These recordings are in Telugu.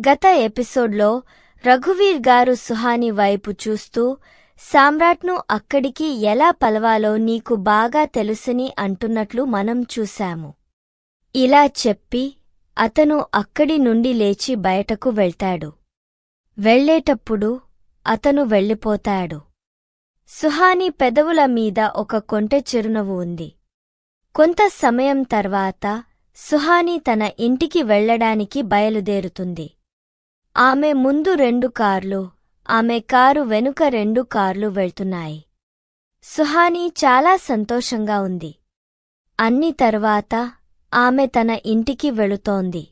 గత ఎపిసోడ్లో రఘువీర్ గారు సుహాని వైపు చూస్తూ సామ్రాట్ను అక్కడికి ఎలా పలవాలో నీకు బాగా తెలుసని అంటున్నట్లు మనం చూశాము. ఇలా చెప్పి అతను అక్కడి నుండి లేచి బయటకు వెళ్తాడు. వెళ్ళేటప్పుడు అతను వెళ్ళిపోతాడు. సుహాని పెదవుల మీద ఒక కొంటె చిరునవ్వు ఉంది. కొంత సమయం తర్వాత సుహాని తన ఇంటికి వెళ్ళడానికి బయలుదేరుతుంది. ఆమె ముందు రెండు కార్లు ఆమె కారు వెనుక రెండు కార్లు వెళ్తున్నాయి. సుహాని చాలా సంతోషంగా ఉంది. అన్ని తర్వాత ఆమె తన ఇంటికి వెళుతోంది.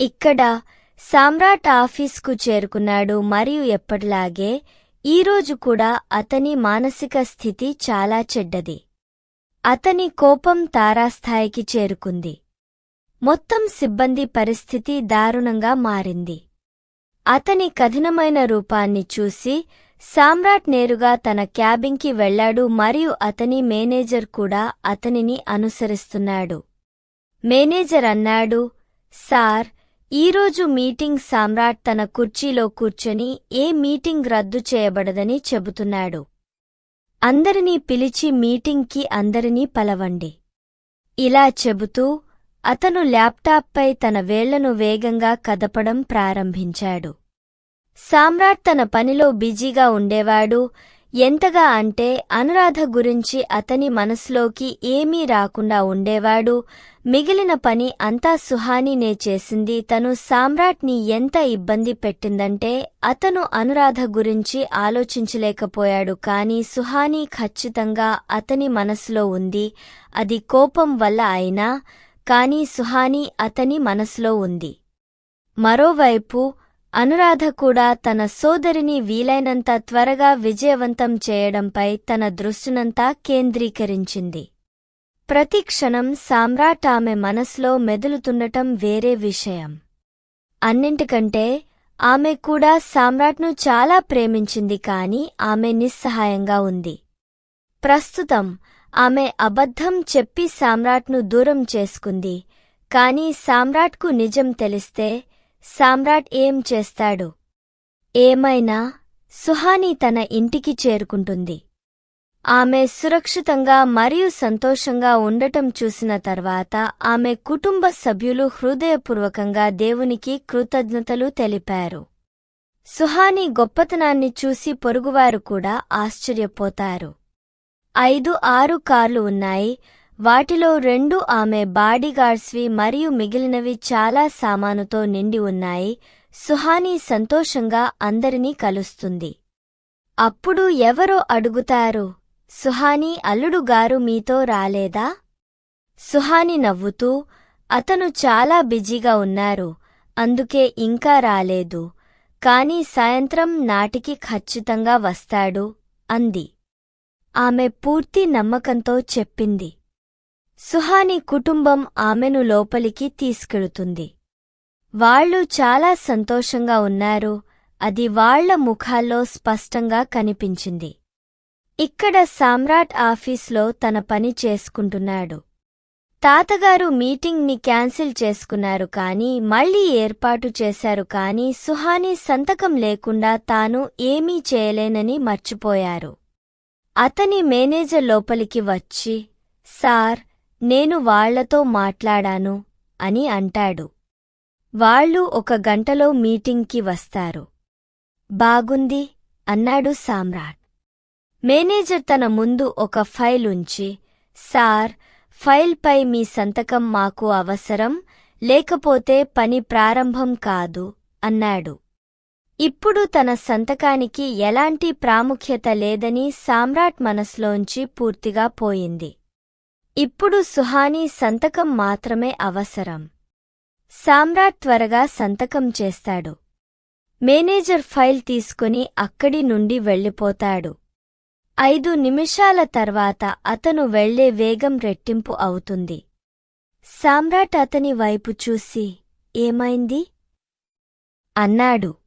ఇక్కడ సామ్రాట్ ఆఫీస్కు చేరుకున్నాడు మరియు ఎప్పటిలాగే ఈరోజు కూడా అతని మానసిక స్థితి చాలా చెడ్డది. అతని కోపం తారాస్థాయికి చేరుకుంది. మొత్తం సిబ్బంది పరిస్థితి దారుణంగా మారింది. అతని కఠినమైన రూపాన్ని చూసి సామ్రాట్ నేరుగా తన క్యాబిన్కి వెళ్ళాడు మరియు అతని మేనేజర్ కూడా అతనిని అనుసరిస్తున్నాడు. మేనేజర్ అన్నాడు సార్ ఈరోజు మీటింగ్ సామ్రాట్ తన కుర్చీలో కూర్చొని ఏ మీటింగ్ రద్దు చేయబడదని చెబుతున్నాడు. అందరినీ పిలిచి మీటింగ్కి అందరినీ పలవండి. ఇలా చెబుతూ అతను ల్యాప్టాప్పై తన వేళ్ళను వేగంగా కదపడం ప్రారంభించాడు. సామ్రాట్ తన పనిలో బిజీగా ఉండేవాడు. ఎంతగా అంటే అనురాధ గురించి అతని మనసులోకి ఏమీ రాకుండా ఉండేవాడు. మిగిలిన పని అంతా సుహానీనే చేసింది. తను సామ్రాట్ని ఎంత ఇబ్బంది పెట్టిందంటే అతను అనురాధ గురించి ఆలోచించలేకపోయాడు. కాని సుహానీ ఖచ్చితంగా అతని మనసులో ఉంది. అది కోపం వల్ల అయినా కాని సుహానీ అతని మనసులో ఉంది. మరోవైపు అనురాధ కూడా తన సోదరిని వీలైనంత త్వరగా విజయవంతం చేయడంపై తన దృష్టినంతా కేంద్రీకరించింది. ప్రతి క్షణం సామ్రాట్ ఆమె మనసులో మెదులుతుండటం వేరే విషయం. అన్నింటికంటే ఆమె కూడా సామ్రాట్ను చాలా ప్రేమించింది కాని ఆమె నిస్సహాయంగా ఉంది. ప్రస్తుతం ఆమె అబద్ధం చెప్పి సామ్రాట్ను దూరం చేసుకుంది. కాని సామ్రాట్కు నిజం తెలిస్తే సామ్రాట్ ఏం చేస్తాడు? ఏమైనా? సుహాని తన ఇంటికి చేరుకుంటుంది. ఆమె సురక్షితంగా మరియు సంతోషంగా ఉండటం చూసిన తర్వాత ఆమె కుటుంబ సభ్యులు హృదయపూర్వకంగా దేవునికి కృతజ్ఞతలు తెలిపారు. సుహాని గొప్పతనాన్ని చూసి పొరుగువారు కూడా ఆశ్చర్యపోతారు. ఐదు ఆరు కార్లు ఉన్నాయి. వాటిలో రెండు ఆమె బాడీగార్డ్స్వి మరియు మిగిలినవి చాలా సామానుతో నిండి ఉన్నాయి. సుహాని సంతోషంగా అందరినీ కలుస్తుంది. అప్పుడు ఎవరో అడుగుతారు సుహాని అల్లుడుగారు మీతో రాలేదా? సుహాని నవ్వుతూ అతను చాలా బిజీగా ఉన్నారు అందుకే ఇంకా రాలేదు. కాని సాయంత్రం నాటికి ఖచ్చితంగా వస్తాడు అంది. ఆమె పూర్తి నమ్మకంతో చెప్పింది. సుహాని కుటుంబం ఆమెను లోపలికి తీసుకెళుతుంది. వాళ్ళు చాలా సంతోషంగా ఉన్నారు అది వాళ్ళ ముఖాల్లో స్పష్టంగా కనిపించింది. ఇక్కడ సామ్రాట్ ఆఫీస్లో తన పని చేసుకుంటున్నాడు. తాతగారు మీటింగ్ని క్యాన్సిల్ చేసుకున్నారు కాని మళ్ళీ ఏర్పాటు చేశారు కాని సుహాని సంతకం లేకుండా తాను ఏమీ చేయలేనని మర్చిపోయారు. అతని మేనేజర్ లోపలికి వచ్చి సార్ నేను వాళ్ళతో మాట్లాడాను అని అంటాడు. వాళ్ళు ఒక గంటలో మీటింగ్కి వస్తారు. బాగుంది అన్నాడు సామ్రాట్. మేనేజర్ తన ముందు ఒక ఫైల్ ఉంచి సార్ ఫైల్పై మీ సంతకం మాకు అవసరం లేకపోతే పని ప్రారంభం కాదు అన్నాడు. ఇప్పుడు తన సంతకానికి ఎలాంటి ప్రాముఖ్యత లేదని సామ్రాట్ మనసులోంచి పూర్తిగా పోయింది. ఇప్పుడు సుహానీ సంతకం మాత్రమే అవసరం. సామ్రాట్ త్వరగా సంతకం చేస్తాడు. మేనేజర్ ఫైల్ తీసుకుని అక్కడి నుండి వెళ్ళిపోతాడు. ఐదు నిమిషాల తర్వాత అతను వెళ్ళే వేగం రెట్టింపు అవుతుంది. సామ్రాట్ అతని వైపు చూసి ఏమైంది? అన్నాడు.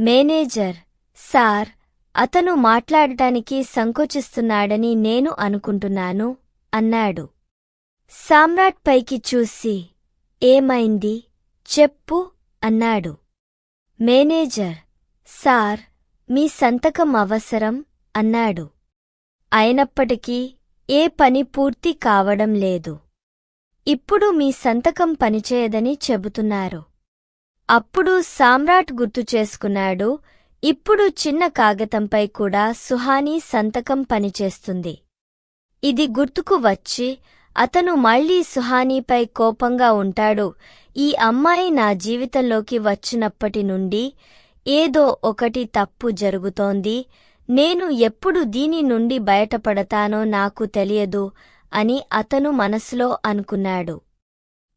మేనేజర్ సార్ అతను మాట్లాడటానికి సంకోచిస్తున్నాడని నేను అనుకుంటున్నాను అన్నాడు. సామ్రాట్ పైకి చూసి ఏమైంది? చెప్పు అన్నాడు. మేనేజర్ సార్ మీ సంతకం అవసరం అన్నాడు. అయినప్పటికీ ఏ పని పూర్తి కావడం లేదు. ఇప్పుడు మీ సంతకం పనిచేయదని చెబుతున్నారు. అప్పుడు సామ్రాట్ గుర్తు చేసుకున్నాడు. ఇప్పుడు చిన్న కాగతంపై కూడా సుహానీ సంతకం పనిచేస్తుంది. ఇది గుర్తుకు వచ్చి అతను మళ్ళీ సుహానీపై కోపంగా ఉంటాడు. ఈ అమ్మాయి నా జీవితంలోకి వచ్చినప్పటి నుండి ఏదో ఒకటి తప్పు జరుగుతోంది. నేను ఎప్పుడు దీని నుండి బయటపడతానో నాకు తెలియదు అని అతను మనసులో అనుకున్నాడు.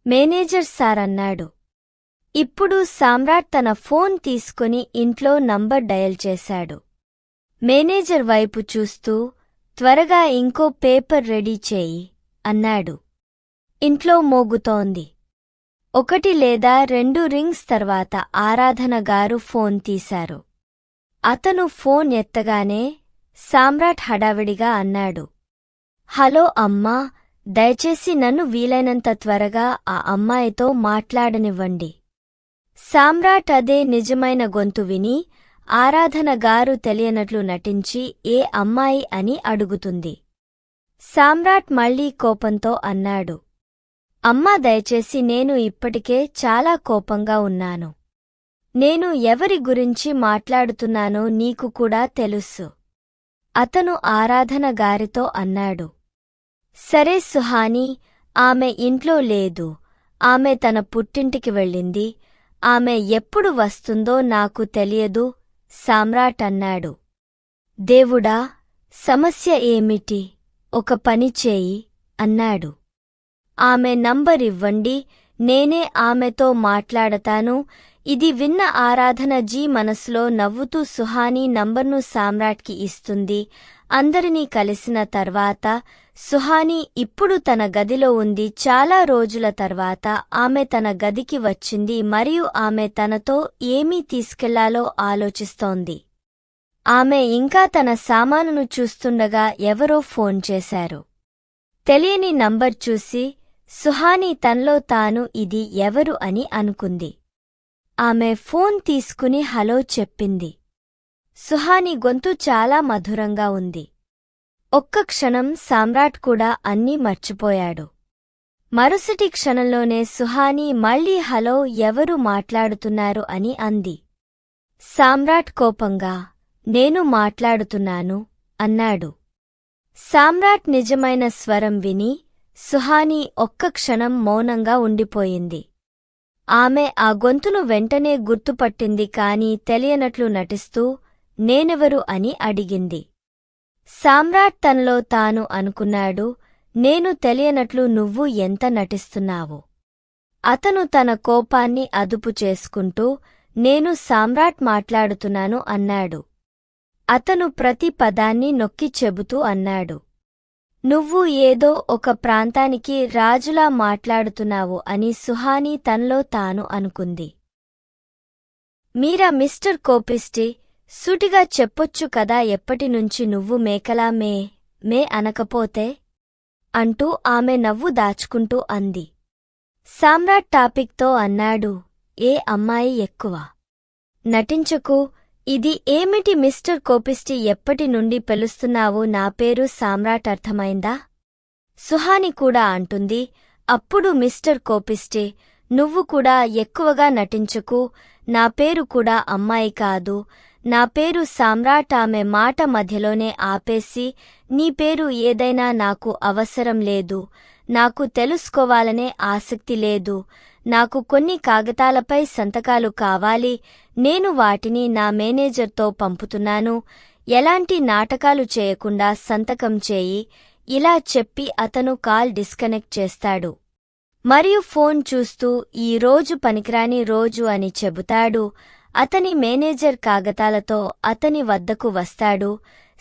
మేనేజర్ సార్ అన్నాడు. ఇప్పుడు సామ్రాట్ తన ఫోన్ తీసుకుని ఇంట్లో నంబర్ డయల్ చేశాడు. మేనేజర్ వైపు చూస్తూ త్వరగా ఇంకో పేపర్ రెడీ చేయి అన్నాడు. ఇంట్లో మోగుతోంది. ఒకటి లేదా రెండు రింగ్స్ తర్వాత ఆరాధన గారు ఫోన్ తీశారు. అతను ఫోన్ ఎత్తగానే సామ్రాట్ హడావిడిగా అన్నాడు. హలో అమ్మా దయచేసి నన్ను వీలైనంత త్వరగా ఆ అమ్మాయితో మాట్లాడనివ్వండి. సామ్రాట్ అదే నిజమైన గొంతు విని ఆరాధన గారు తెలియనట్లు నటించి ఏ అమ్మాయి అని అడుగుతుంది. సామ్రాట్ మళ్ళీ కోపంతో అన్నాడు. అమ్మా దయచేసి నేను ఇప్పటికే చాలా కోపంగా ఉన్నాను. నేను ఎవరి గురించి మాట్లాడుతున్నానో నీకు కూడా తెలుసు. అతను ఆరాధన గారితో అన్నాడు. సరే సుహాని ఆమె ఇంట్లో లేదు. ఆమె తన పుట్టింటికి వెళ్ళింది. ఆమె ఎప్పుడు వస్తుందో నాకు తెలియదు సామ్రాట్ అన్నాడు. దేవుడా సమస్య ఏమిటి? ఒక పని చేయి అన్నాడు. ఆమె నంబర్ ఇవ్వండి నేనే ఆమెతో మాట్లాడతాను. ఇది విన్న ఆరాధన జీ మనసులో నవ్వుతూ సుహానీ నంబర్ను సామ్రాట్కి ఇస్తుంది. అందరినీ కలిసిన తర్వాత సుహానీ ఇప్పుడు తన గదిలో ఉంది. చాలా రోజుల తర్వాత ఆమె తన గదికి వచ్చింది. మరియు ఆమె తనతో ఏమీ తీసుకెళ్ళాలో ఆలోచిస్తోంది. ఆమె ఇంకా తన సామానును చూస్తుండగా ఎవరో ఫోన్ చేశారు. తెలియని నంబర్ చూసి సుహానీ తనలో తాను ఇది ఎవరు అని అనుకుంది. ఆమె ఫోన్ తీసుకుని హలో చెప్పింది. సుహాని గొంతు చాలా మధురంగా ఉంది. ఒక్క క్షణం సామ్రాట్ కూడా అన్నీ మర్చిపోయాడు. మరుసటి క్షణంలోనే సుహాని మళ్ళీ హలో ఎవరు మాట్లాడుతున్నారు అని అంది. సామ్రాట్ కోపంగా నేను మాట్లాడుతున్నాను అన్నాడు. సామ్రాట్ నిజమైన స్వరం విని సుహాని ఒక్క క్షణం మౌనంగా ఉండిపోయింది. ఆమె ఆ గొంతును వెంటనే గుర్తుపట్టింది కాని తెలియనట్లు నటిస్తూ నేనెవరు అని అడిగింది. సామ్రాట్ తనలో తాను అనుకున్నాడు నేను తెలియనట్లు నువ్వు ఎంత నటిస్తున్నావు. అతను తన కోపాన్ని అదుపు చేసుకుంటూ నేను సామ్రాట్ మాట్లాడుతున్నాను అన్నాడు. అతను ప్రతి పదాన్ని నొక్కి చెబుతూ అన్నాడు. నువ్వు ఏదో ఒక ప్రాంతానికి రాజులా మాట్లాడుతున్నావు అని సుహానీ తనలో తాను అనుకుంది. మీరా మిస్టర్ కోపిస్టి సూటిగా చెప్పొచ్చు కదా ఎప్పటినుంచి నువ్వు మేకలా మే మే అనకపోతే? అంటూ ఆమె నవ్వు దాచుకుంటూ అంది. సామ్రాట్ టాపిక్తో అన్నాడు ఏ అమ్మాయి ఎక్కువ? నటించకు ఇది ఏమిటి మిస్టర్ కోపిస్టి ఎప్పటి నుండి పిలుస్తున్నావు? నా పేరు సామ్రాట్ అర్థమైందా? సుహాని కూడా అంటుంది అప్పుడు మిస్టర్ కోపిస్టి నువ్వు కూడా ఎక్కువగా నటించకు నా పేరు కూడా అమ్మాయి కాదు నా పేరు సామ్రాట్ ఆమె మాట మధ్యలోనే ఆపేసి నీ పేరు ఏదైనా నాకు అవసరం లేదు. నాకు తెలుసుకోవాలనే ఆసక్తి లేదు. నాకు కొన్ని కాగితాలపై సంతకాలు కావాలి. నేను వాటిని నా మేనేజర్తో పంపుతున్నాను. ఎలాంటి నాటకాలు చేయకుండా సంతకం చేయి. ఇలా చెప్పి అతను కాల్ డిస్కనెక్ట్ చేస్తాడు. మరియు ఫోన్ చూస్తూ ఈ రోజు పనికిరాని రోజు అని చెబుతాడు. అతని మేనేజర్ కాగతాలతో అతని వద్దకు వస్తాడు.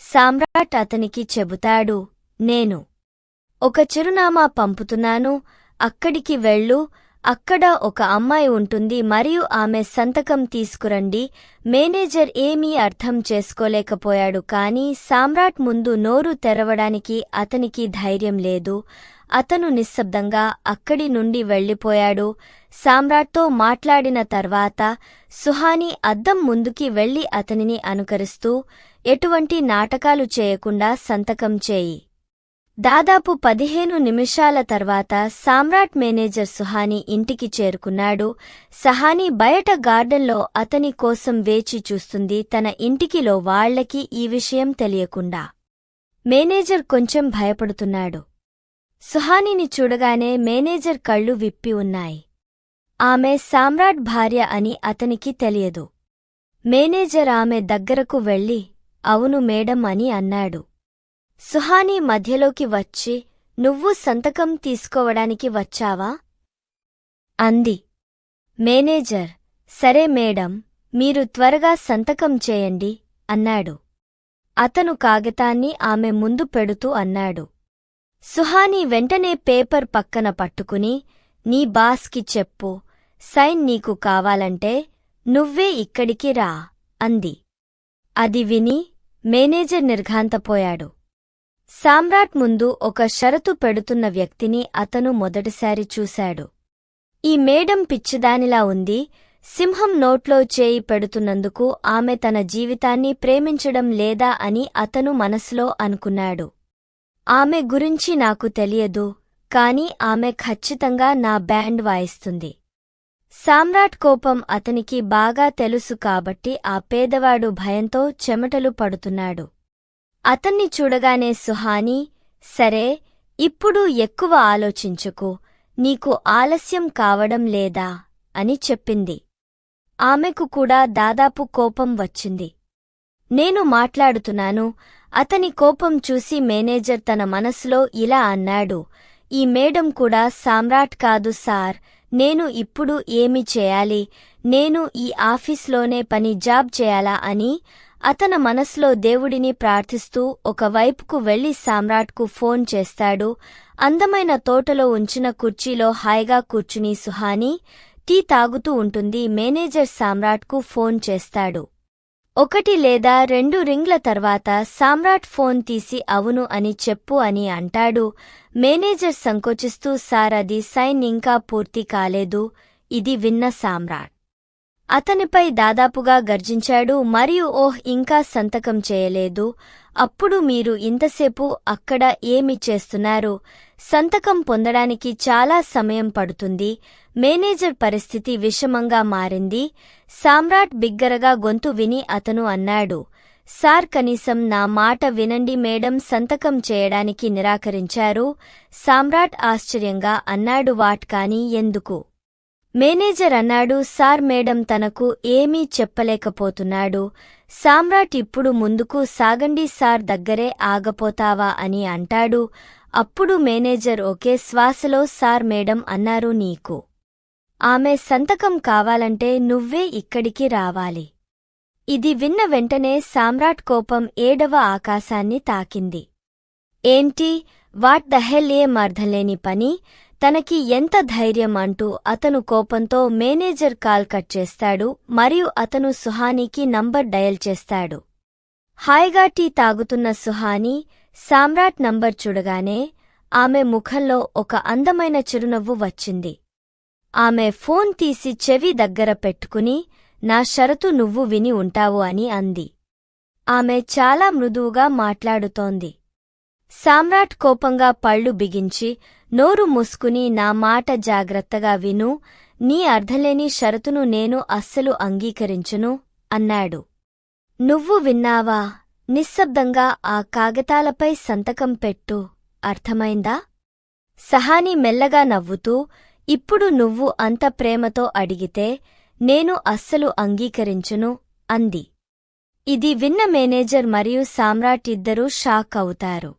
సామ్రాట్ అతనికి చెబుతాడు నేను ఒక చిరునామా పంపుతున్నాను అక్కడికి వెళ్ళు అక్కడ ఒక అమ్మాయి ఉంటుంది మరియు ఆమె సంతకం తీసుకురండి. మేనేజర్ ఏమీ అర్థం చేసుకోలేకపోయాడు కాని సామ్రాట్ ముందు నోరు తెరవడానికి అతనికి ధైర్యం లేదు. అతను నిశ్శబ్దంగా అక్కడి నుండి వెళ్ళిపోయాడు. సామ్రాట్తో మాట్లాడిన తర్వాత సుహాని అద్దం ముందుకి వెళ్ళి అతనిని అనుకరిస్తూ ఎటువంటి నాటకాలు చేయకుండా సంతకం చేయి. దాదాపు పదిహేను నిమిషాల తర్వాత సామ్రాట్ మేనేజర్ సుహాని ఇంటికి చేరుకున్నాడు. సహాని బయట గార్డెన్లో అతని కోసం వేచి చూస్తుంది. తన ఇంటికిలో వాళ్ళకి ఈ విషయం తెలియకుండా మేనేజర్ కొంచెం భయపడుతున్నాడు. సుహానిని చూడగానే మేనేజర్ కళ్ళు విప్పి ఉన్నాయి. ఆమె సామ్రాట్ భార్య అని అతనికి తెలియదు. మేనేజర్ ఆమె దగ్గరకు వెళ్ళి అవును మేడం అని అన్నాడు. సుహాని మధ్యలోకి వచ్చి నువ్వు సంతకం తీసుకోవడానికి వచ్చావా అంది. మేనేజర్ సరే మేడం మీరు త్వరగా సంతకం చేయండి అన్నాడు. అతను కాగితాన్ని ఆమె ముందు పెడుతూ అన్నాడు. సుహాని వెంటనే పేపర్ పక్కన పట్టుకుని నీ బాస్కి చెప్పు సైన్ నీకు కావాలంటే నువ్వే ఇక్కడికి రా అంది. అది విని మేనేజర్ నిర్ఘాంతపోయాడు. సామ్రాట్ ముందు ఒక షరతు పెడుతున్న వ్యక్తిని అతను మొదటిసారి చూశాడు. ఈ మేడం పిచ్చిదానిలా ఉంది సింహం నోట్లో చేయి పెడుతున్నందుకు ఆమె తన జీవితాన్ని ప్రేమించడం లేదా అని అతను మనసులో అనుకున్నాడు. ఆమె గురించి నాకు తెలియదు కాని ఆమె ఖచ్చితంగా నా బ్యాండ్ వాయిస్తుంది. సామ్రాట్ కోపం అతనికి బాగా తెలుసు కాబట్టి ఆ పేదవాడు భయంతో చెమటలు పడుతున్నాడు. అతన్ని చూడగానే సుహాని సరే ఇప్పుడు ఎక్కువ ఆలోచించుకు నీకు ఆలస్యం కావడం లేదా? అని చెప్పింది. ఆమెకు కూడా దాదాపు కోపం వచ్చింది. నేను మాట్లాడుతున్నాను అతని కోపం చూసి మేనేజర్ తన మనసులో ఇలా అన్నాడు ఈ మేడం కూడా సామ్రాట్ కాదు సార్ నేను ఇప్పుడు ఏమి చేయాలి? నేను ఈ ఆఫీస్లోనే పని జాబ్ చేయాలా అని అతన మనసులో దేవుడిని ప్రార్థిస్తూ ఒకవైపుకు వెళ్ళి సామ్రాట్కు ఫోన్ చేస్తాడు. అందమైన తోటలో ఉంచిన కుర్చీలో హాయిగా కూర్చుని సుహాని టీ తాగుతూ ఉంటుంది. మేనేజర్ సామ్రాట్కు ఫోన్ చేస్తాడు. ఒకటి లేదా రెండు రింగ్ల తర్వాత సామ్రాట్ ఫోన్ తీసి అవును అని చెప్పు అని అంటాడు. మేనేజర్ సంకోచిస్తూ సార్ అది సైన్ ఇంకా పూర్తి కాలేదు. ఇది విన్న సామ్రాట్. అతనిపై దాదాపుగా గర్జించాడు. మరియు ఓహ్ ఇంకా సంతకం చేయలేదు. అప్పుడు మీరు ఇంతసేపు అక్కడ ఏమి చేస్తున్నారు? సంతకం పొందడానికి చాలా సమయం పడుతుంది. మేనేజర్ పరిస్థితి విషమంగా మారింది. సామ్రాట్ బిగ్గరగా గొంతు విని అతను అన్నాడు సార్ కనీసం నా మాట వినండి మేడం సంతకం చేయడానికి నిరాకరించారు. సామ్రాట్ ఆశ్చర్యంగా అన్నాడు వాట్ కాని ఎందుకు? మేనేజర్ అన్నాడు సార్ మేడం తనకు ఏమీ చెప్పలేకపోతున్నాడు. సామ్రాట్ ఇప్పుడు ముందుకు సాగండి సార్ దగ్గరే ఆగపోతావా అని అంటాడు. అప్పుడు మేనేజర్ ఒకే శ్వాసలో సార్ మేడం అన్నారు నీకు. ఆమె సంతకం కావాలంటే నువ్వే ఇక్కడికి రావాలి. ఇది విన్న వెంటనే సామ్రాట్ కోపం ఏడవ ఆకాశాన్ని తాకింది. ఏంటి? వాట్ ద హెల్ పని? తనకి ఎంత ధైర్యం అంటూ అతను కోపంతో మేనేజర్ కాల్ కట్ చేస్తాడు మరియు అతను సుహానీకి నంబర్ డయల్ చేస్తాడు. హాయిగా టీ తాగుతున్న సుహానీ సామ్రాట్ నంబర్ చూడగానే ఆమె ముఖంలో ఒక అందమైన చిరునవ్వు వచ్చింది. ఆమె ఫోన్ తీసి చెవి దగ్గర పెట్టుకుని నా షరతు నువ్వు విని ఉంటావు అని అంది. ఆమె చాలా మృదువుగా మాట్లాడుతోంది. సామ్రాట్ కోపంగా పళ్ళు బిగించి నోరు మూసుకుని నా మాట జాగ్రత్తగా విను నీ అర్ధలేని షరతును నేను అస్సలు అంగీకరించును అన్నాడు. నువ్వు విన్నావా? నిశ్శబ్దంగా ఆ కాగితాలపై సంతకం పెట్టు అర్థమైందా? సహాని మెల్లగా నవ్వుతూ ఇప్పుడు నువ్వు అంత ప్రేమతో అడిగితే నేను అస్సలు అంగీకరించును అంది. ఇది విన్న మేనేజర్ మరియు సామ్రాట్ ఇద్దరూ షాక్ అవుతారు.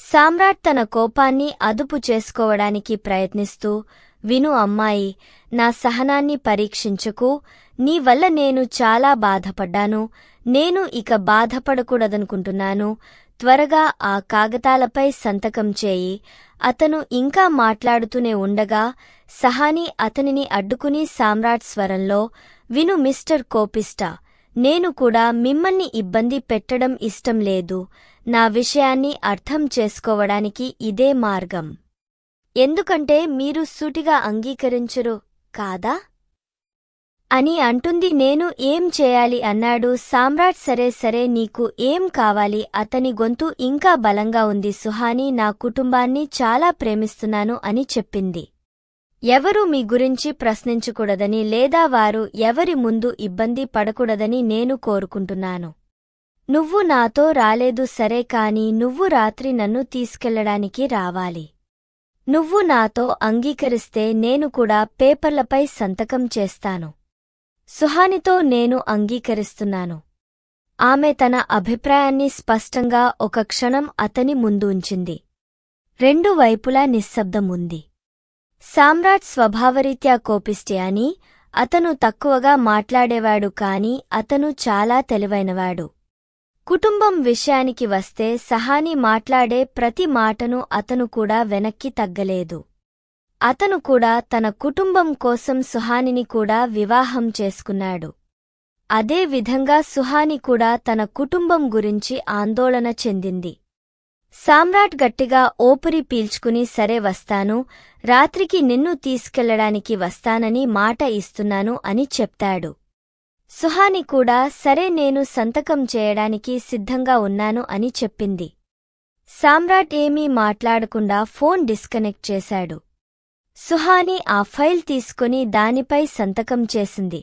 సామ్రాట్ తన కోపాన్ని అదుపు చేసుకోవడానికి ప్రయత్నిస్తూ విను అమ్మాయి నా సహనాన్ని పరీక్షించుకు నీ వల్ల నేను చాలా బాధపడ్డాను. నేను ఇక బాధపడకూడదనుకుంటున్నాను. త్వరగా ఆ కాగతాలపై సంతకం చేయి. అతను ఇంకా మాట్లాడుతూనే ఉండగా సహాని అతనిని అడ్డుకుని సామ్రాట్ స్వరంలో విను మిస్టర్ కోపిస్టా నేను కూడా మిమ్మల్ని ఇబ్బంది పెట్టడం ఇష్టం లేదు. నా విషయాన్ని అర్థం చేసుకోవడానికి ఇదే మార్గం. ఎందుకంటే మీరు సూటిగా అంగీకరించరు కాదా? అని అంటుంది. నేను ఏం చేయాలి? అన్నాడు. సామ్రాట్ సరే సరే నీకు ఏం కావాలి? అతని గొంతు ఇంకా బలంగా ఉంది. సుహాని నా కుటుంబాన్ని చాలా ప్రేమిస్తున్నాను అని చెప్పింది. ఎవరూ మీ గురించి ప్రశ్నించకూడదని లేదా వారు ఎవరి ముందు ఇబ్బంది పడకూడదని నేను కోరుకుంటున్నాను. నువ్వు నాతో రాలేదు సరే కాని నువ్వు రాత్రి నన్ను తీసుకెళ్ళడానికి రావాలి. నువ్వు నాతో అంగీకరిస్తే నేను కూడా పేపర్లపై సంతకం చేస్తాను. సుహానితో నేను అంగీకరిస్తున్నాను. ఆమె తన అభిప్రాయాన్ని స్పష్టంగా ఒక క్షణం అతని ముందు ఉంచింది. రెండు వైపులా నిశ్శబ్దముంది. సామ్రాట్ స్వభావరీత్యా కోపిష్టి అని అతను తక్కువగా మాట్లాడేవాడు కాని అతను చాలా తెలివైనవాడు. కుటుంబం విషయానికి వస్తే సహాని మాట్లాడే ప్రతి మాటను అతను కూడా వెనక్కి తగ్గలేదు. అతను కూడా తన కుటుంబం కోసం సుహానిని కూడా వివాహం చేసుకున్నాడు. అదే విధంగా సుహాని కూడా తన కుటుంబం గురించి ఆందోళన చెందింది. సామ్రాట్ గట్టిగా ఓపిరి పీల్చుకుని సరే వస్తాను రాత్రికి నిన్ను తీసుకెళ్ళడానికి వస్తానని మాట ఇస్తున్నాను అని చెప్తాడు. సుహాని కూడా సరే నేను సంతకం చేయడానికి సిద్ధంగా ఉన్నాను అని చెప్పింది. సామ్రాట్ ఏమీ మాట్లాడకుండా ఫోన్ డిస్కనెక్ట్ చేశాడు. సుహాని ఆ ఫైల్ తీసుకుని దానిపై సంతకం చేసింది.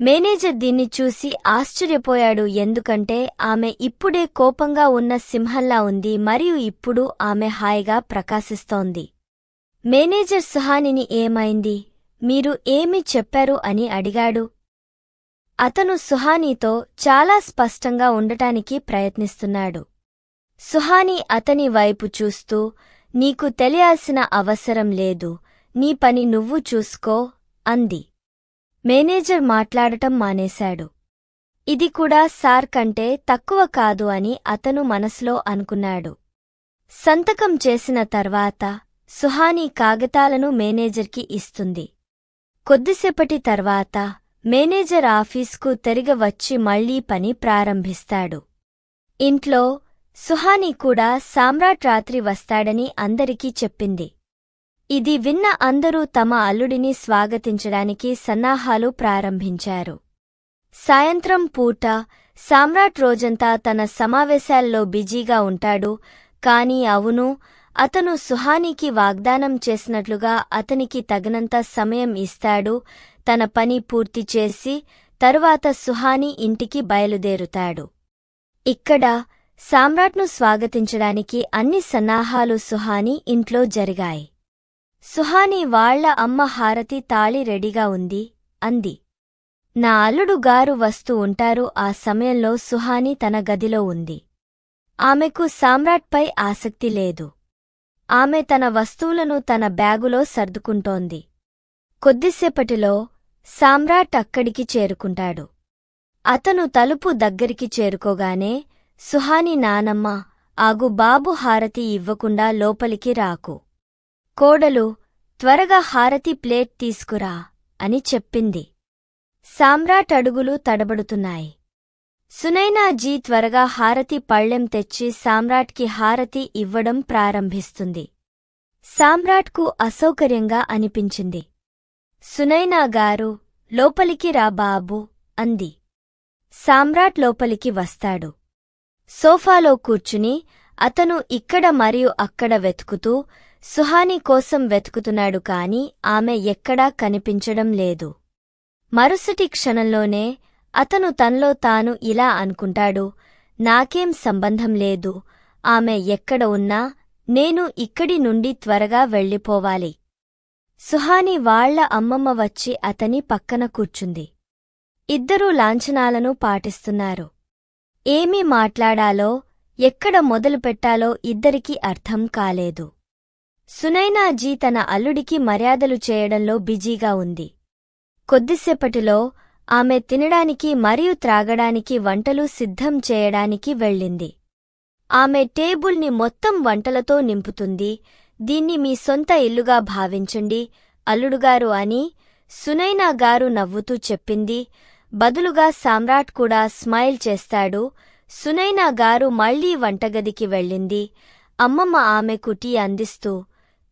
మేనేజర్ దీన్ని చూసి ఆశ్చర్యపోయాడు ఎందుకంటే ఆమె ఇప్పుడే కోపంగా ఉన్న సింహంలా ఉంది మరియు ఇప్పుడు ఆమె హాయిగా ప్రకాశిస్తోంది. మేనేజర్ సుహానిని ఏమైంది? మీరు ఏమి చెప్పారు అని అడిగాడు. అతను సుహానీతో చాలా స్పష్టంగా ఉండటానికి ప్రయత్నిస్తున్నాడు. సుహాని అతని వైపు చూస్తూ నీకు తెలియాల్సిన అవసరం లేదు. నీ పని నువ్వు చూసుకో అంది. మేనేజర్ మాట్లాడటం మానేశాడు. ఇది కూడా సార్ కంటే తక్కువ కాదు అని అతను మనసులో అనుకున్నాడు. సంతకం చేసిన తర్వాత సుహాని కాగితాలను మేనేజర్కి ఇస్తుంది. కొద్దిసేపటి తర్వాత మేనేజర్ ఆఫీస్కు తిరిగి వచ్చి మళ్ళీ పని ప్రారంభిస్తాడు. ఇంట్లో సుహాని కూడా సామ్రాట్ రాత్రి వస్తాడని అందరికీ చెప్పింది. ఇది విన్న అందరూ తమ అల్లుడిని స్వాగతించడానికి సన్నాహాలు ప్రారంభించారు. సాయంత్రం పూట సామ్రాట్ రోజంతా తన సమావేశాల్లో బిజీగా ఉంటాడు కాని అవును అతను సుహానీకి వాగ్దానం చేసినట్లుగా అతనికి తగినంత సమయం ఇస్తాడు తన పని పూర్తి చేసి తరువాత సుహాని ఇంటికి బయలుదేరుతాడు. ఇక్కడ సామ్రాట్ను స్వాగతించడానికి అన్ని సన్నాహాలు సుహాని ఇంట్లో జరిగాయి. సుహాని వాళ్ళ అమ్మ హారతి తాళి రెడీగా ఉంది అంది. నా అల్లుడు గారు వస్తూ ఉంటారు ఆ సమయంలో సుహాని తన గదిలో ఉంది. ఆమెకు సామ్రాట్పై ఆసక్తి లేదు. ఆమె తన వస్తువులను తన బ్యాగులో సర్దుకుంటోంది. కొద్దిసేపటిలో సామ్రాట్ అక్కడికి చేరుకుంటాడు. అతను తలుపు దగ్గరికి చేరుకోగానే సుహాని నానమ్మ ఆగు బాబు హారతి ఇవ్వకుండా లోపలికి రాకు. కోడలు త్వరగా హారతి ప్లేట్ తీసుకురా అని చెప్పింది. సామ్రాట్ అడుగులు తడబడుతున్నాయి. సునైనాజీ త్వరగా హారతి పళ్ళెం తెచ్చి సామ్రాట్కి హారతి ఇవ్వడం ప్రారంభిస్తుంది. సామ్రాట్కు అసౌకర్యంగా అనిపించింది. సునైనా గారు లోపలికి రా బాబు అంది. సామ్రాట్ లోపలికి వస్తాడు. సోఫాలో కూర్చుని అతను ఇక్కడ మరియు అక్కడ వెతుకుతూ సుహాని కోసం వెతుకుతున్నాడు కాని ఆమె ఎక్కడా కనిపించడం లేదు. మరుసటి క్షణంలోనే అతను తనలో తాను ఇలా అనుకుంటాడు నాకేం సంబంధం లేదు ఆమె ఎక్కడ ఉన్నా నేను ఇక్కడి నుండి త్వరగా వెళ్ళిపోవాలి. సుహాని వాళ్ళ అమ్మమ్మ వచ్చి అతని పక్కన కూర్చుంది. ఇద్దరూ లాంఛనాలను పాటిస్తున్నారు. ఏమి మాట్లాడాలో ఎక్కడ మొదలుపెట్టాలో ఇద్దరికీ అర్థం కాలేదు. సునైనాజీ తన అల్లుడికి మర్యాదలు చేయడంలో బిజీగా ఉంది. కొద్దిసేపటిలో ఆమె తినడానికి మరియు త్రాగడానికి వంటలు సిద్ధం చేయడానికి వెళ్ళింది. ఆమె టేబుల్ని మొత్తం వంటలతో నింపుతుంది. దీన్ని మీ సొంత ఇల్లుగా భావించండి అల్లుడుగారు అని సునైనా గారు నవ్వుతూ చెప్పింది. బదులుగా సామ్రాట్ కూడా స్మైల్ చేస్తాడు. సునైనా గారు మళ్ళీ వంటగదికి వెళ్ళింది. అమ్మమ్మ ఆమెకు టీ అందిస్తూ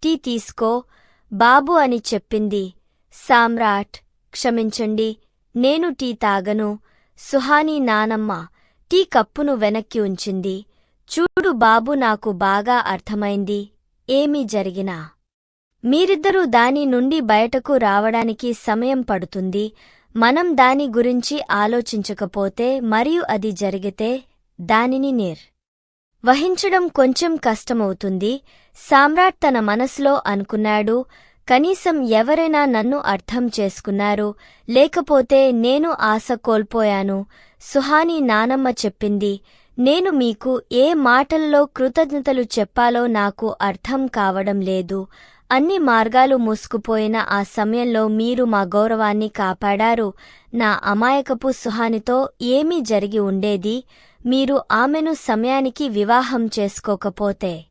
టీ తీసుకో బాబు అని చెప్పింది. సామ్రాట్ క్షమించండి నేను టీ తాగను. సుహానీ నానమ్మ టీ కప్పును వెనక్కి ఉంచింది. చూడు బాబు నాకు బాగా అర్థమైంది. ఏమీ జరిగినా. మీరిద్దరూ దాని నుండి బయటకు రావడానికి సమయం పడుతుంది. మనం దాని గురించి ఆలోచించకపోతే మరియు అది జరిగితే దానిని నేర్. వహించడం కొంచెం కష్టమవుతుంది. సామ్రాట్ తన మనసులో అనుకున్నాడు కనీసం ఎవరైనా నన్ను అర్థం చేసుకున్నారు లేకపోతే నేను ఆశ కోల్పోయాను సుహాని నానమ్మ చెప్పింది. నేను మీకు ఏ మాటల్లో కృతజ్ఞతలు చెప్పాలో నాకు అర్థం కావడం లేదు. అన్ని మార్గాలు మూసుకుపోయిన ఆ సమయంలో మీరు మా గౌరవాన్ని కాపాడారు. నా అమాయకపు సుహానితో ఏమీ జరిగి ఉండేది? మీరు ఆమెను సమయానికి వివాహం చేసుకోకపోతే.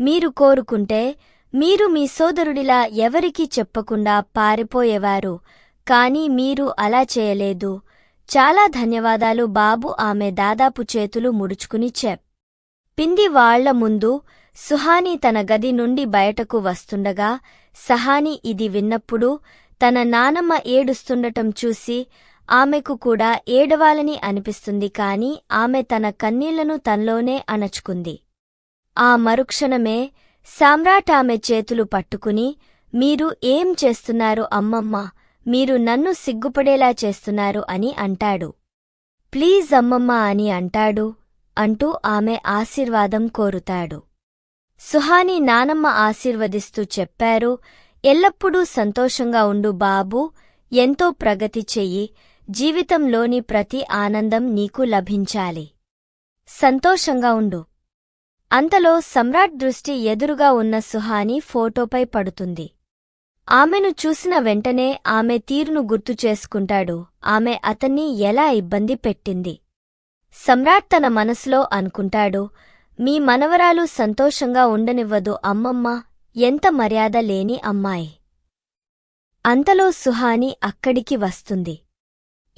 మీరు కోరుకుంటే మీరు మీ సోదరుడిలా ఎవరికీ చెప్పకుండా పారిపోయేవారు. కాని మీరు అలా చేయలేదు. చాలా ధన్యవాదాలు బాబు ఆమె దాదాపు చేతులు ముడుచుకుని చెప్. పింది వాళ్ళ ముందు సుహాని తన గది నుండి బయటకు వస్తుండగా సహాని ఇది విన్నప్పుడు తన నానమ్మ ఏడుస్తుండటం చూసి ఆమెకు కూడా ఏడవాలని అనిపిస్తుంది కాని ఆమె తన కన్నీళ్ళను తనలోనే అణచుకుంది. ఆ మరుక్షణమే సామ్రాట్ ఆమె చేతులు పట్టుకుని మీరు ఏం చేస్తున్నారు అమ్మమ్మ? మీరు నన్ను సిగ్గుపడేలా చేస్తున్నారు అని అంటాడు. ప్లీజ్ అమ్మమ్మ అని అంటాడు అంటూ ఆమె ఆశీర్వాదం కోరుతాడు. సుహాని నానమ్మ ఆశీర్వదిస్తూ చెప్పారు ఎల్లప్పుడూ సంతోషంగా ఉండు బాబూ ఎంతో ప్రగతి చెయ్యి జీవితంలోని ప్రతి ఆనందం నీకు లభించాలి. సంతోషంగా ఉండు. అంతలో సమ్రాట్ దృష్టి ఎదురుగా ఉన్న సుహాని ఫోటోపై పడుతుంది. ఆమెను చూసిన వెంటనే ఆమె తీరును గుర్తు చేసుకుంటాడు ఆమె అతన్ని ఎలా ఇబ్బంది పెట్టింది. సమ్రాట్ తన మనసులో అనుకుంటాడు మీ మనవరాలు సంతోషంగా ఉండనివ్వదు అమ్మమ్మ. ఎంత మర్యాద లేని అమ్మాయి. అంతలో సుహాని అక్కడికి వస్తుంది.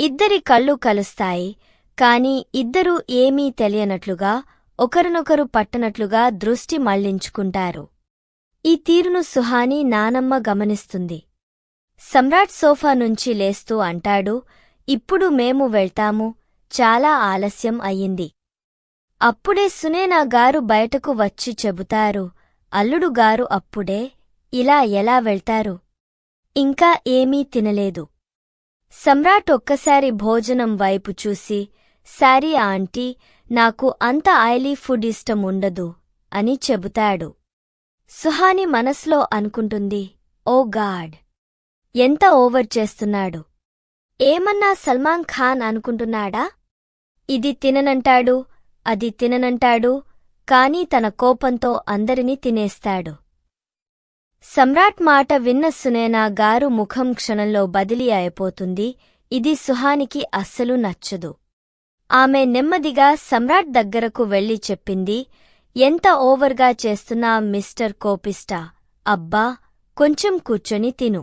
ఇద్దరి కళ్ళు కలుస్తాయి కాని ఇద్దరూ ఏమీ తెలియనట్లుగా ఒకరినొకరు పట్టనట్లుగా దృష్టి మళ్ళించుకుంటారు. ఈ తీరును సుహాని నానమ్మ గమనిస్తుంది. సమ్రాట్ సోఫా నుంచి లేస్తూ అంటాడు ఇప్పుడు మేము వెళ్తాము. చాలా ఆలస్యం అయ్యింది. అప్పుడే సునేనా గారు బయటకు వచ్చి చెబుతారు. అల్లుడు గారు అప్పుడే ఇలా ఎలా వెళ్తారు? ఇంకా ఏమీ తినలేదు. సమ్రాట్ ఒక్కసారి భోజనం వైపు చూసి సారీ ఆంటీ నాకు అంత ఆయిలీ ఫుడ్ ఇష్టం ఉండదు అని చెబుతాడు. సుహాని మనసులో అనుకుంటుంది ఓ గాడ్ ఎంత ఓవర్ చేస్తున్నాడు. ఏమన్నా సల్మాన్ ఖాన్ అనుకుంటున్నాడా? ఇది తిననంటాడు అది తిననంటాడు కాని తన కోపంతో అందరినీ తినేస్తాడు. సమ్రాట్ మాట విన్న సునేనా గారు ముఖం క్షణంలో బదిలీ అయిపోతుంది ఇది సుహానికి అస్సలు నచ్చదు. ఆమె నెమ్మదిగా సమ్రాట్ దగ్గరకు వెళ్ళి చెప్పింది ఎంత ఓవర్గా చేస్తున్నా మిస్టర్ కోపిస్టా అబ్బా కొంచెం కూర్చొని తిను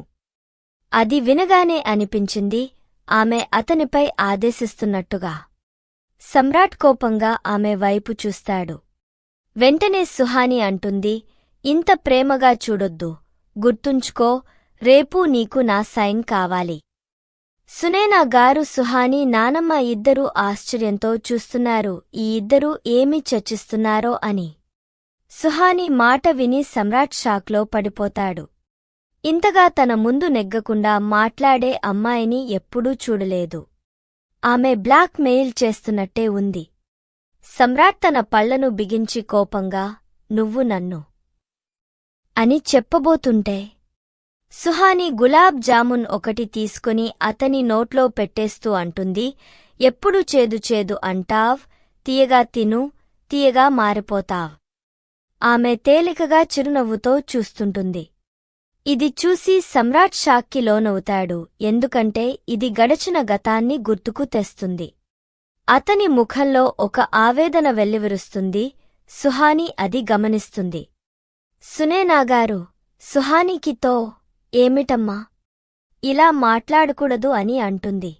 అది వినగానే అనిపించింది ఆమె అతనిపై ఆదేశిస్తున్నట్టుగా. సమ్రాట్ కోపంగా ఆమె వైపు చూస్తాడు. వెంటనే సుహాని అంటుంది ఇంత ప్రేమగా చూడొద్దు. గుర్తుంచుకో రేపూ నీకు నా సైన్ కావాలి. సునేనా గారు సుహాని నానమ్మ ఇద్దరూ ఆశ్చర్యంతో చూస్తున్నారు ఈ ఇద్దరూ ఏమి చర్చిస్తున్నారో అని. సుహాని మాట విని సమ్రాట్ షాక్లో పడిపోతాడు. ఇంతగా తన ముందు నెగ్గకుండా మాట్లాడే అమ్మాయిని ఎప్పుడూ చూడలేదు. ఆమె బ్లాక్ మెయిల్ చేస్తున్నట్టే ఉంది. సమ్రాట్ తన పళ్ళను బిగించి కోపంగా నువ్వు నన్ను అని చెప్పబోతుంటే సుహాని గులాబ్ జామున్ ఒకటి తీసుకుని అతని నోట్లో పెట్టేస్తూ అంటుంది ఎప్పుడు చేదు చేదు అంటావ్ తీయగా తిను తీయగా మారిపోతావ్ ఆమె తేలికగా చిరునవ్వుతో చూస్తుంటుంది. ఇది చూసి సమ్రాట్ షాక్కి లోనవుతాడు ఎందుకంటే ఇది గడచిన గతాన్ని గుర్తుకు తెస్తుంది. అతని ముఖంలో ఒక ఆవేదన వెల్లివిరుస్తుంది సుహాని అది గమనిస్తుంది. సునేనాగారు సుహానికితో ఏమిటమ్మా? ఇలా మాట్లాడకూడదు అని అంటుంది.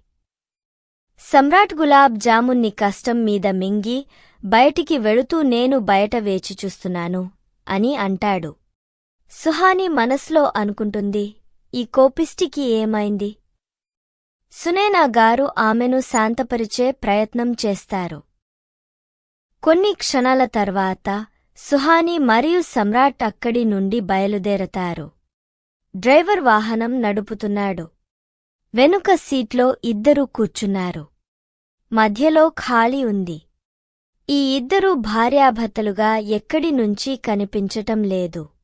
సమ్రాట్ గులాబ్ జామున్ని కష్టం మీద మింగి బయటికి వెళుతూ నేను బయట వేచి చూస్తున్నాను అని అంటాడు. సుహాని మనస్లో అనుకుంటుంది ఈ కోపిష్టికి ఏమైంది? సునేనా గారు ఆమెను శాంతపరిచే ప్రయత్నం చేస్తారు. కొన్ని క్షణాల తర్వాత సుహాని మరియు సమ్రాట్ అక్కడి నుండి బయలుదేరతారు. డ్రైవర్ వాహనం నడుపుతున్నాడు. వెనుక సీట్లో ఇద్దరూ కూర్చున్నారు. మధ్యలో ఖాళీ ఉంది. ఈ ఇద్దరూ భార్యాభర్తలుగా ఎక్కడి నుంచి కనిపించటం లేదు.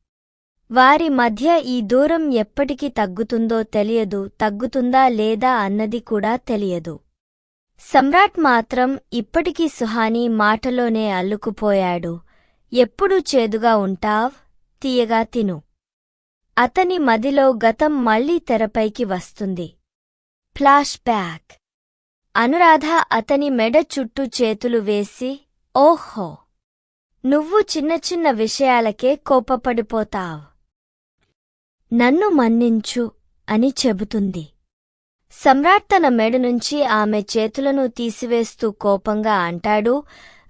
వారి మధ్య ఈ దూరం ఎప్పటికి తగ్గుతుందో తెలియదు తగ్గుతుందా లేదా అన్నది కూడా తెలియదు. సమ్రాట్ మాత్రం ఇప్పటికీ సుహాని మాటలోనే అల్లుకుపోయాడు. ఎప్పుడూ చేదుగా ఉంటావ్? తీయగా తిను. అతని మదిలో గతం మళ్ళీ తెరపైకి వస్తుంది. Flash back. అనురాధ అతని మెడ చుట్టూ చేతులు వేసి ఓహో! నువ్వు చిన్న చిన్న విషయాలకే కోపపడిపోతావ్. నన్ను మన్నించు అని చెబుతుంది. సమ్రాట్ తన మెడ నుంచి ఆమె చేతులను తీసివేస్తూ కోపంగా అంటాడు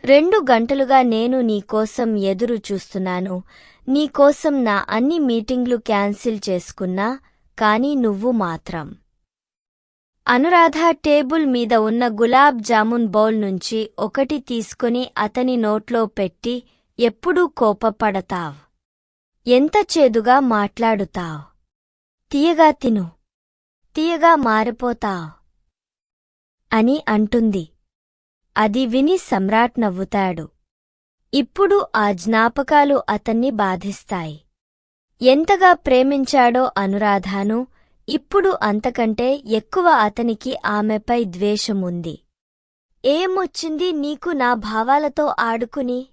రెండు గంటలుగా నేను నీకోసం ఎదురు చూస్తున్నాను. నీకోసం నా అన్ని మీటింగ్లు క్యాన్సిల్ చేసుకున్నా కాని నువ్వు మాత్రం అనురాధ టేబుల్ మీద ఉన్న గులాబ్ జామున్ బౌల్ నుంచి ఒకటి తీసుకుని అతని నోట్లో పెట్టి ఎప్పుడూ కోపపడతావ్. ఎంత చేదుగా మాట్లాడుతావ్? తీయగా తిను. తీయగా మారిపోతావ్. అని అంటుంది. అది విని సమ్రాట్ నవ్వుతాడు. ఇప్పుడు ఆ జ్ఞాపకాలు అతన్ని బాధిస్తాయి. ఎంతగా ప్రేమించాడో అనురాధాను ఇప్పుడు అంతకంటే ఎక్కువ అతనికి ఆమెపై ద్వేషముంది. ఏమొచ్చింది నీకు నా భావాలతో ఆడుకుని?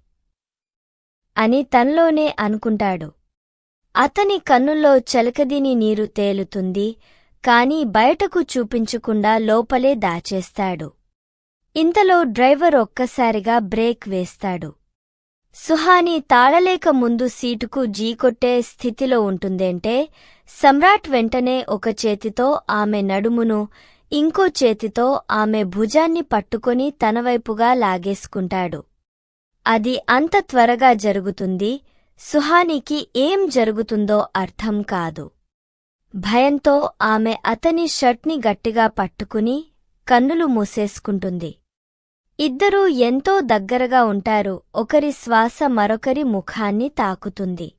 అని తనలోనే అనుకుంటాడు. అతని కన్నుల్లో చలకదిని నీరు తేలుతుంది కాని బయటకు చూపించకుండా లోపలే దాచేస్తాడు. ఇంతలో డ్రైవర్ ఒక్కసారిగా బ్రేక్ వేస్తాడు. సుహాని తాళలేక ముందు సీటుకు జీకొట్టే స్థితిలో ఉంటుందేంటే సమ్రాట్ వెంటనే ఒక చేతితో ఆమె నడుమును ఇంకో చేతితో ఆమె భుజాన్ని పట్టుకొని తనవైపుగా లాగేసుకుంటాడు. అది అంత త్వరగా జరుగుతుంది సుహానికి ఏం జరుగుతుందో అర్థం కాదు. భయంతో ఆమె అతని షర్ట్ని గట్టిగా పట్టుకుని కన్నులు మూసేసుకుంటుంది. ఇద్దరూ ఎంతో దగ్గరగా ఉంటారు ఒకరి శ్వాస మరొకరి ముఖాన్ని తాకుతుంది.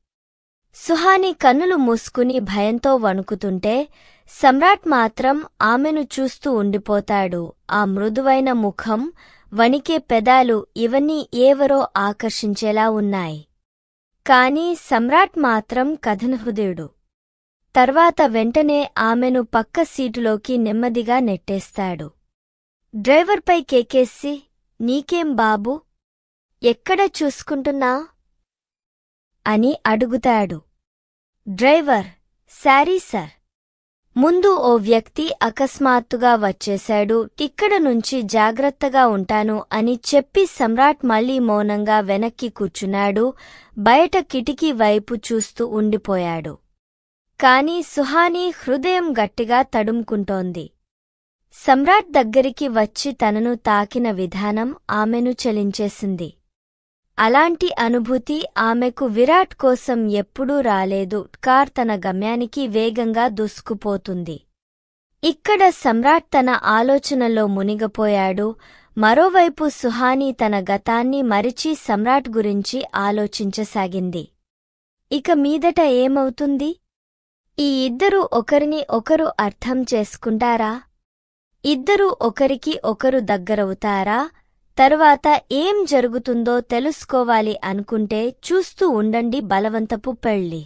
సుహాని కన్నులు మూసుకుని భయంతో వణుకుతుంటే సమ్రాట్ మాత్రం ఆమెను చూస్తూ ఉండిపోతాడు. ఆ మృదువైన ముఖం వణికే పెదాలు ఇవన్నీ ఏవరో ఆకర్షించేలా ఉన్నాయి. కాని సమ్రాట్ మాత్రం కథనహృదయుడు. తర్వాత వెంటనే ఆమెను పక్క సీటులోకి నెమ్మదిగా నెట్టేస్తాడు. డ్రైవర్పై కేకేసి నీకేం బాబు? ఎక్కడ చూసుకుంటున్నా అని అడుగుతాడు. Driver sorry sir. ముందు ఓ వ్యక్తి అకస్మాత్తుగా వచ్చేశాడు. ఇక్కడ నుంచి జాగ్రత్తగా ఉంటాను అని చెప్పి సమ్రాట్ మళ్ళీ మౌనంగా వెనక్కి కూర్చున్నాడు. బయట కిటికీ వైపు చూస్తూ ఉండిపోయాడు. కాని సుహాని హృదయం గట్టిగా తడుముకుంటోంది. సమ్రాట్ దగ్గరికి వచ్చి తనను తాకిన విధానం ఆమెను చలించేసింది. అలాంటి అనుభూతి ఆమెకు విరాట్ కోసం ఎప్పుడూ రాలేదు. కార్ తన గమ్యానికి వేగంగా దూసుకుపోతుంది. ఇక్కడ సమ్రాట్ తన ఆలోచనలో మునిగపోయాడు. మరోవైపు సుహాని తన గతాన్ని మరిచి సమ్రాట్ గురించి ఆలోచించసాగింది. ఇక మీదట ఏమవుతుంది? ఈ ఇద్దరూ ఒకరిని ఒకరు అర్థం చేసుకుంటారా? ఇద్దరూ ఒకరికి ఒకరు దగ్గరవుతారా? తరువాత ఏం జరుగుతుందో తెలుసుకోవాలి అనుకుంటే చూస్తూ ఉండండి బలవంతపు పెళ్ళి